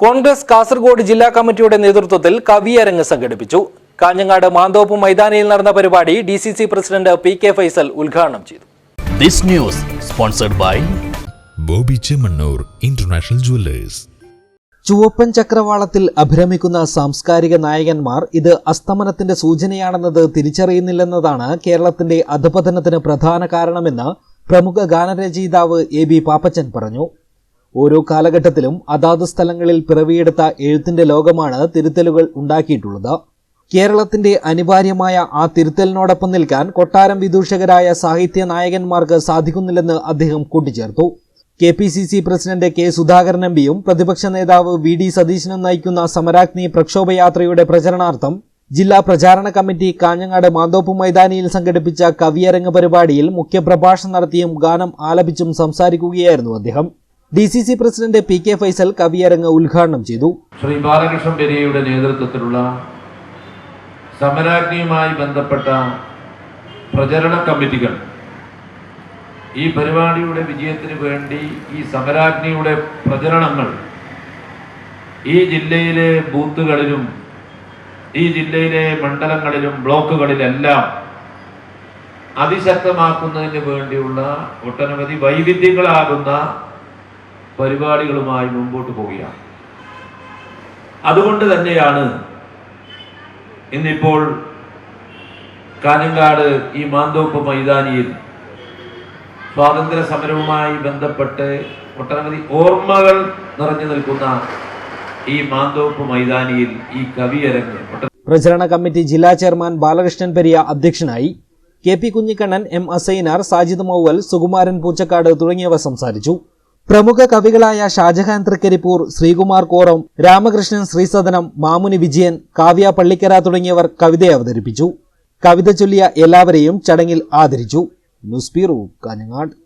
കോൺഗ്രസ് കാസർഗോഡ് ജില്ലാ കമ്മിറ്റിയുടെ നേതൃത്വത്തിൽ കവിയരങ്ങ് സംഘടിപ്പിച്ചു. കാഞ്ഞങ്ങാട് മാന്തോപ്പ് മൈതാനിയിൽ നടന്ന പരിപാടി D C C president P K Faisal ഉദ്ഘാടനം ചെയ്തു. This news sponsored by Boby Chemmanur international jewellers. ചുവപ്പൻ ചക്രവാളത്തിൽ അഭിരമിക്കുന്ന സാംസ്കാരിക നായകന്മാർ ഇത് അസ്തമനത്തിന്റെ സൂചനയാണെന്നത് തിരിച്ചറിയുന്നില്ലെന്നതാണ് കേരളത്തിന്റെ അധപതനത്തിന് പ്രധാന കാരണമെന്ന് പ്രമുഖ ഗാനരചയിതാവ് എ ബി പാപ്പച്ചൻ പറഞ്ഞു. ഓരോ കാലഘട്ടത്തിലും അതാത് സ്ഥലങ്ങളിൽ പിറവിയെടുത്ത എഴുത്തിന്റെ ലോകമാണ് തിരുത്തലുകൾ ഉണ്ടാക്കിയിട്ടുള്ളത്. കേരളത്തിന്റെ അനിവാര്യമായ ആ തിരുത്തലിനോടൊപ്പം നിൽക്കാൻ കൊട്ടാരം വിദൂഷകരായ സാഹിത്യ നായകന്മാർക്ക് സാധിക്കുന്നില്ലെന്ന് അദ്ദേഹം കൂട്ടിച്ചേർത്തു. K P C C president K Sudhakaran M പിയും പ്രതിപക്ഷ നേതാവ് വി ഡി സതീശനും നയിക്കുന്ന സമരാഗ്നി പ്രക്ഷോഭയാത്രയുടെ പ്രചരണാർത്ഥം ജില്ലാ പ്രചാരണ കമ്മിറ്റി കാഞ്ഞങ്ങാട് മാന്തോപ്പ് മൈതാനിയിൽ സംഘടിപ്പിച്ച കവിയരങ്ങ് പരിപാടിയിൽ മുഖ്യപ്രഭാഷണം നടത്തിയും ഗാനം ആലപിച്ചും സംസാരിക്കുകയായിരുന്നു അദ്ദേഹം. D C C president P K Faisal കവിയരങ്ങ് ഉദ്ഘാടനം ചെയ്തു. ശ്രീ ബാലകൃഷ്ണൻ പെരിയയുടെ നേതൃത്വത്തിലുള്ള സമരാജ്ഞിയുമായി ബന്ധപ്പെട്ട പ്രചരണ കമ്മിറ്റികൾ ഈ പരിപാടിയുടെ വിജയത്തിന് വേണ്ടി ഈ സമരാജ്ഞിയുടെ പ്രചരണങ്ങൾ ഈ ജില്ലയിലെ ബൂത്തുകളിലും ഈ ജില്ലയിലെ മണ്ഡലങ്ങളിലും ബ്ലോക്കുകളിലെല്ലാം അതിശക്തമാക്കുന്നതിന് വേണ്ടിയുള്ള ഒട്ടനവധി വൈവിധ്യങ്ങളാകുന്ന പരിപാടികളുമായി മുമ്പോട്ട് പോവുകയാണ്. അതുകൊണ്ട് തന്നെയാണ് ഇന്നിപ്പോൾ കാഞ്ഞങ്ങാട് ഈ മാന്തോപ്പ് മൈതാനിയിൽ സ്വാതന്ത്ര്യ സമരവുമായി ബന്ധപ്പെട്ട് ഒട്ടനവധി ഓർമ്മകൾ നിറഞ്ഞു നിൽക്കുന്ന ഈ മാന്തോപ്പ് മൈതാനിയിൽ ഈ കവിയരങ്ങ് പ്രചരണ കമ്മിറ്റി ജില്ലാ ചെയർമാൻ ബാലകൃഷ്ണൻ പെരിയ അധ്യക്ഷനായി K P Kunhikannan M Asainar Sajid Mauval Sukumaran Poochakkad തുടങ്ങിയവർ സംസാരിച്ചു. പ്രമുഖ കവികളായ ഷാജഹാൻ തൃക്കരിപ്പൂർ ശ്രീകുമാർ കോറം രാമകൃഷ്ണൻ ശ്രീസദനം മാമുനി വിജയൻ കാവ്യ പള്ളിക്കര തുടങ്ങിയവർ കവിത അവതരിപ്പിച്ചു. കവിത ചൊല്ലിയ എല്ലാവരെയും ചടങ്ങിൽ ആദരിച്ചു. News bureau Kanhangad.